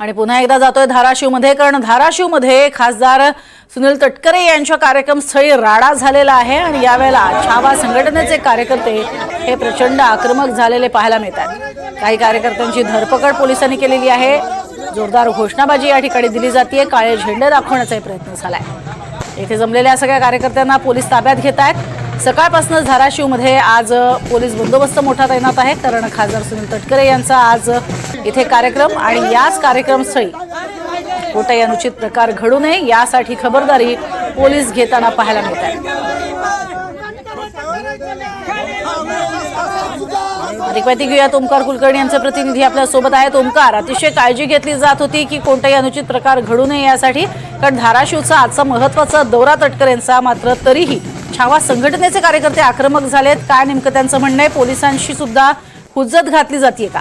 आणि पुन्हा एकदा जातोय धाराशिवमध्ये कारण धाराशिवमध्ये खासदार सुनील तटकरे यांच्या कार्यक्रमस्थळी राडा झालेला आहे आणि यावेळेला छावा संघटनेचे कार्यकर्ते हे प्रचंड आक्रमक झालेले पाहायला मिळतात काही कार्यकर्त्यांची धरपकड पोलिसांनी केलेली आहे. जोरदार घोषणाबाजी या ठिकाणी दिली जाते काळे झेंडे दाखवण्याचाही प्रयत्न झालाय. येथे जमलेल्या सगळ्या कार्यकर्त्यांना पोलीस ताब्यात घेत आहेत. सकाळपासून धाराशिवमध्ये आज पोलीस बंदोबस्त मोठा तैनात आहे. कारण खासदार सुनील तटकरे यांचा आज इथे कार्यक्रम आणि याच कार्यक्रमस्थळी कोणताही अनुचित प्रकार घडू नये यासाठी खबरदारी पोलीस घेताना पाहायला मिळत आहे. अधिक माहिती घेऊयात. ओमकार कुलकर्णी यांचे प्रतिनिधी आपल्यासोबत आहेत. ओमकार अतिशय काळजी घेतली जात होती की कोणताही अनुचित प्रकार घडू नये यासाठी कारण धाराशिवचा आजचा महत्त्वाचा दौरा तटकर यांचा मात्र तरीही छावा संघटनेचे कार्यकर्ते आक्रमक झालेत. काय नेमकं त्यांचं म्हणणं आहे? पोलिसांशी सुद्धा हुज्जत घातली जाते का?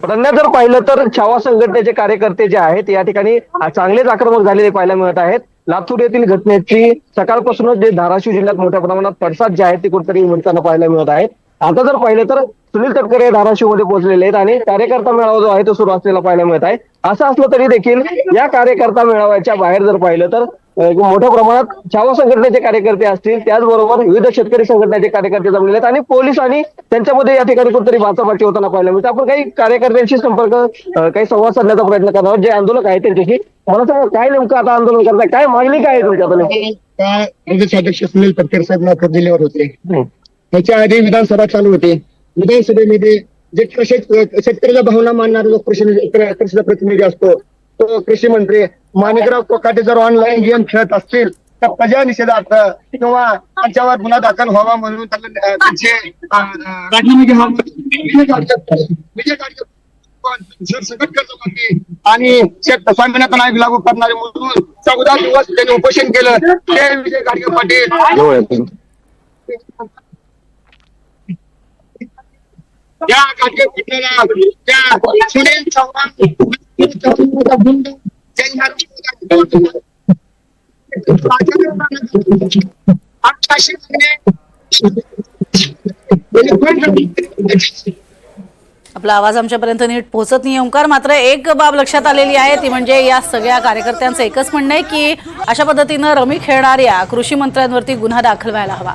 प्रज्ञा जर पाहिलं तर छावा संघटनेचे कार्यकर्ते जे आहेत या ठिकाणी चांगलेच आक्रमक झालेले पाहायला मिळत आहेत. लातूर येथील घटनेची सकाळपासूनच जे धाराशिव जिल्ह्यात मोठ्या प्रमाणात पडसाद जे आहेत ते कुठेतरी उमटताना पाहायला मिळत आहेत. आता जर पाहिलं तर सुनील तटकरे धाराशिवमध्ये पोहोचलेले आहेत आणि कार्यकर्ता मेळावा जो आहे तो सुरू असलेला पाहायला मिळत आहे. असं असलं तरी देखील या कार्यकर्ता मेळाव्याच्या बाहेर जर पाहिलं तर मोठ्या प्रमाणात छावा संघटनेचे कार्यकर्ते असतील त्याचबरोबर विविध शेतकरी संघटनेचे कार्यकर्ते जमलेले आहेत आणि पोलीस आणि त्यांच्यामध्ये या ठिकाणी कुठेतरी बाचाबाची होताना पाहायला मिळतं. आपण काही कार्यकर्त्यांशी संपर्क काही संवाद साधण्याचा प्रयत्न करणार जे आंदोलक आहेत त्यांच्याशी. मला सांगा काय नेमकं आता आंदोलन करताय? काय मागणी काय आहे तुमच्याकडे त्या प्रदेशाध्यक्ष सुनील तटकरे साहेब नागपूर जिल्ह्यावर होते. त्याच्या आधी विधानसभा चालू होती. विधानसभेमध्ये जे शेतकऱ्याच्या भावना मानणारा जो कृषी कृषीचा प्रतिनिधी असतो तो कृषी मंत्री माणिकराव कोकाटे जर ऑनलाईन गेम खेळत असतील तर प्रजा निषेधार्थ किंवा त्यांच्यावर गुन्हा दाखल व्हावा म्हणून आणि शेत स्वामीनाथन नाईक लागू करणारे म्हणून चौदा दिवस त्यांनी उपोषण केलं. ते विजय गाडगे पाटील. त्या गाडगे पाटलाला त्या सुनील चव्हाण आपला आवाज आमच्यापर्यंत नीट पोहोचत नाही. ओंकार मात्र एक बाब लक्षात आलेली आहे ती म्हणजे या सगळ्या कार्यकर्त्यांचं एकच म्हणणं आहे की अशा पद्धतीनं रमी खेळणाऱ्या कृषी मंत्र्यांवरती गुन्हा दाखल व्हायला हवा.